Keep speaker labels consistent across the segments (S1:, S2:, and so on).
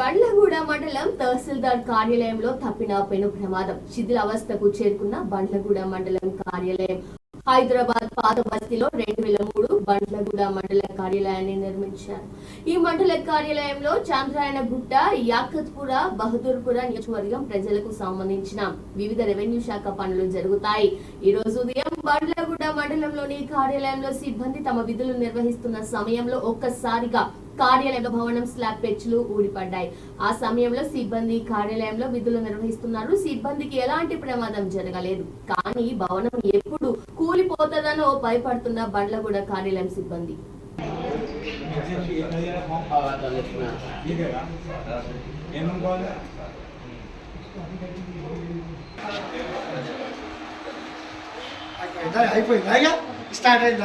S1: బండ్లగూడ మండలం తహసీల్దార్ కార్యాలయంలో తప్పిన పెను ప్రమాదం. శిథిలావస్థకు చేరుకున్న బండ్లగూడ మండలం కార్యాలయం. హైదరాబాద్ పాత బస్తీలో రెండు వేల మూడు బండ్లగూడ మండల కార్యాలయాన్ని నిర్మించారు. ఈ మండల కార్యాలయంలో చంద్రాయణ గుట్ట యాకత్పుర బహదూర్పుర నియోజకవర్గం ప్రజలకు సంబంధించిన వివిధ రెవెన్యూ శాఖ పనులు జరుగుతాయి. ఈ రోజు ఉదయం బండ్లగూడ మండలంలోని కార్యాలయంలో సిబ్బంది తమ విధులు నిర్వహిస్తున్న సమయంలో ఒక్కసారిగా కార్యాలయంలో భవనం స్లాబ్ పెచ్చులు ఊడిపడ్డాయి. ఆ సమయంలో సిబ్బంది కార్యాలయంలో విధులు నిర్వహిస్తున్నారు. సిబ్బందికి ఎలాంటి ప్రమాదం జరగలేదు. కానీ భవనం ఎప్పుడు కూలిపోతుందనో భయపడుతున్న బండ్లగూడ కార్యాలయం సిబ్బంది.
S2: అయిపోయింది. స్టార్ట్ అయింది.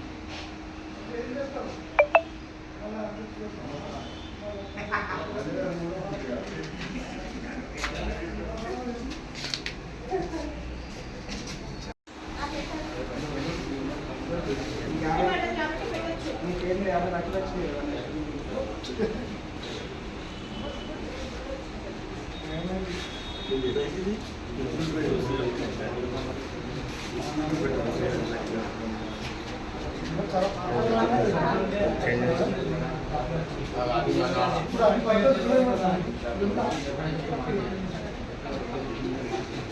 S2: నీకేంద్ర యాభై లక్షలు వచ్చింది. ఇప్పుడు